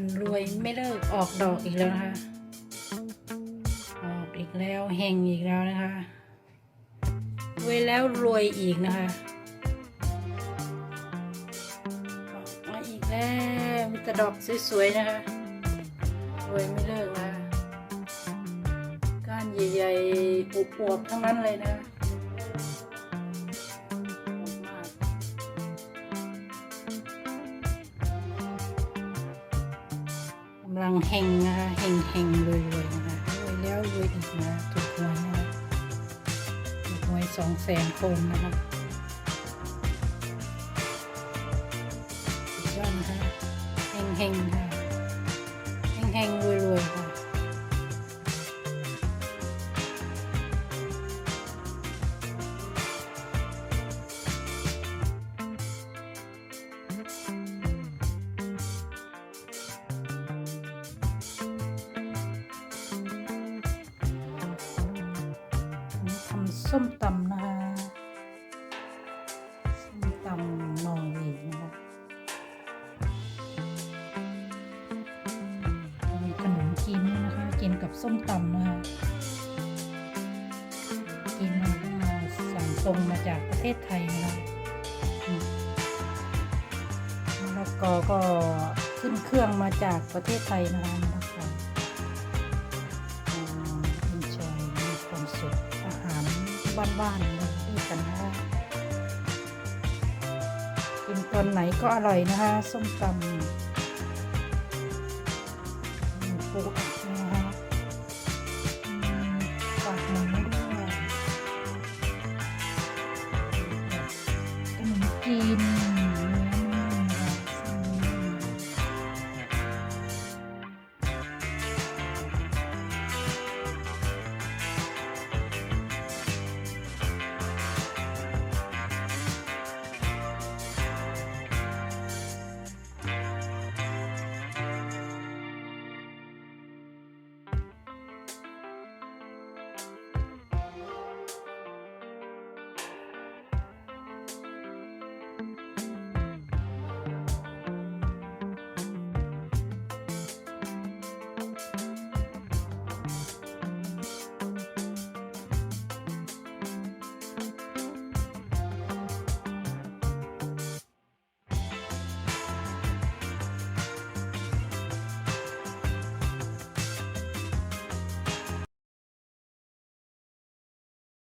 นรวยไม่เลิกออกดอกอีกแล้วนะคะ ออกอีกแล้วแห่งอีกแล้วนะคะรวยแล้วรวยอีกนะคะออกมาอีกแล้วมีแต่ดอกสวยๆนะคะรวยไม่เลิกนะคะก้านใหญ่ๆอวบๆทั้งนั้นเลยนะำลังเฮงนะคะเฮงเฮงรวยรวยนะคะรวยแล้วรวยอีกนะถูกหวยนะคะถูกหวยสองแสนคนนะคะสุดยอดนะคะเฮงเฮงค่ะเฮงเฮงร ส้มตำนะคะส้มตำนอร์เวย์นะคะมีขนมจีนด้วยนะคะกินกับส้มตำนะคะกินมาสั่งตรงมาจากประเทศไทยนะคะมมะละกอก็ขึ้นเครื่องมาจากประเทศไทยนะคะ บ้านๆนะพูกันนะคะกินตอนไหนก็อร่อยนะคะ ส้มตำปูอัด